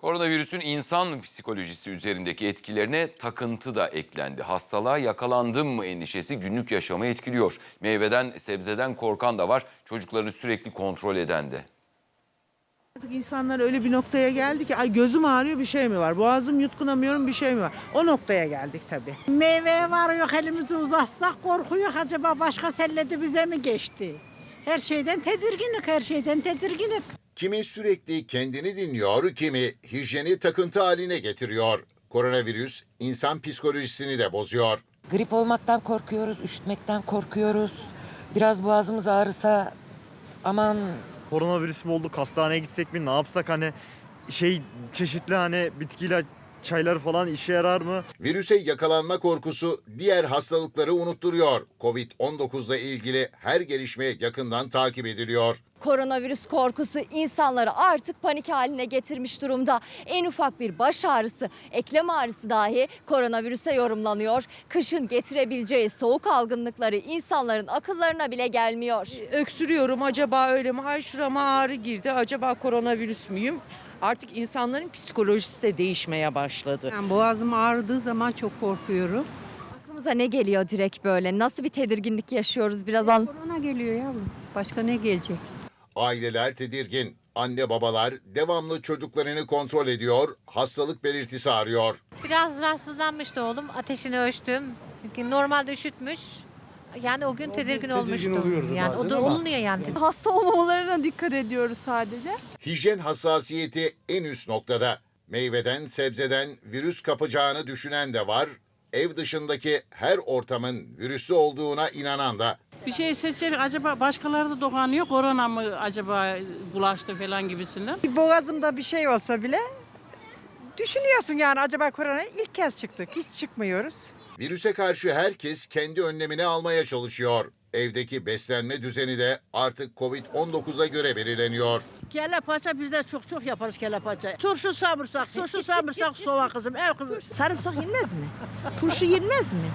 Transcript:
Koronavirüsün insan psikolojisi üzerindeki etkilerine takıntı da eklendi. Hastalığa yakalandım mı endişesi günlük yaşamı etkiliyor. Meyveden, sebzeden korkan da var. Çocuklarını sürekli kontrol eden de. Artık insanlar öyle bir noktaya geldi ki ay gözüm ağrıyor bir şey mi var? Boğazım yutkunamıyorum bir şey mi var? O noktaya geldik tabii. Meyveye var yok elimizi uzatsak korkuyor acaba başka selledi bize mi geçti? Her şeyden tedirginlik, her şeyden tedirginlik. Kimi sürekli kendini dinliyor, kimi hijyeni takıntı haline getiriyor. Koronavirüs insan psikolojisini de bozuyor. Grip olmaktan korkuyoruz, üşütmekten korkuyoruz. Biraz boğazımız ağrısa aman koronavirüs mü olduk hastaneye gitsek mi ne yapsak hani şey çeşitli hani bitkiyle çaylar falan işe yarar mı? Virüse yakalanma korkusu diğer hastalıkları unutturuyor. Covid-19 ile ilgili her gelişme yakından takip ediliyor. Koronavirüs korkusu insanları artık panik haline getirmiş durumda. En ufak bir baş ağrısı, eklem ağrısı dahi koronavirüse yorumlanıyor. Kışın getirebileceği soğuk algınlıkları insanların akıllarına bile gelmiyor. öksürüyorum acaba öyle mi? Hay şurama ağrı girdi acaba koronavirüs müyüm? Artık insanların psikolojisi de değişmeye başladı. Ben boğazım ağrıdığı zaman çok korkuyorum. Aklımıza ne geliyor direkt böyle? Nasıl bir tedirginlik yaşıyoruz biraz an? Korona geliyor yavrum. Başka ne gelecek? Aileler tedirgin. Anne babalar devamlı çocuklarını kontrol ediyor, hastalık belirtisi arıyor. Biraz rahatsızlanmıştı oğlum. Ateşini ölçtüm. Normalde üşütmüş. Yani o gün tedirgin, olmuştum. Yani o da olunuyor yani. Hasta olmamalarına dikkat ediyoruz sadece. Hijyen hassasiyeti en üst noktada. Meyveden, sebzeden virüs kapacağını düşünen de var. Ev dışındaki her ortamın virüslü olduğuna inanan da. Bir şey seçerek acaba başkaları da dokanıyor korona mı acaba bulaştı falan gibisinden. Boğazımda bir şey olsa bile düşünüyorsun yani acaba korona ilk kez çıktık. Hiç çıkmıyoruz. Virüse karşı herkes kendi önlemini almaya çalışıyor. Evdeki beslenme düzeni de artık Covid-19'a göre belirleniyor. Kelle paça biz de çok çok yaparız kelle paça. Turşu sarımsak, turşu sarımsak sova kızım. Ev kızım. Sarımsak yenmez mi? Turşu yenmez mi?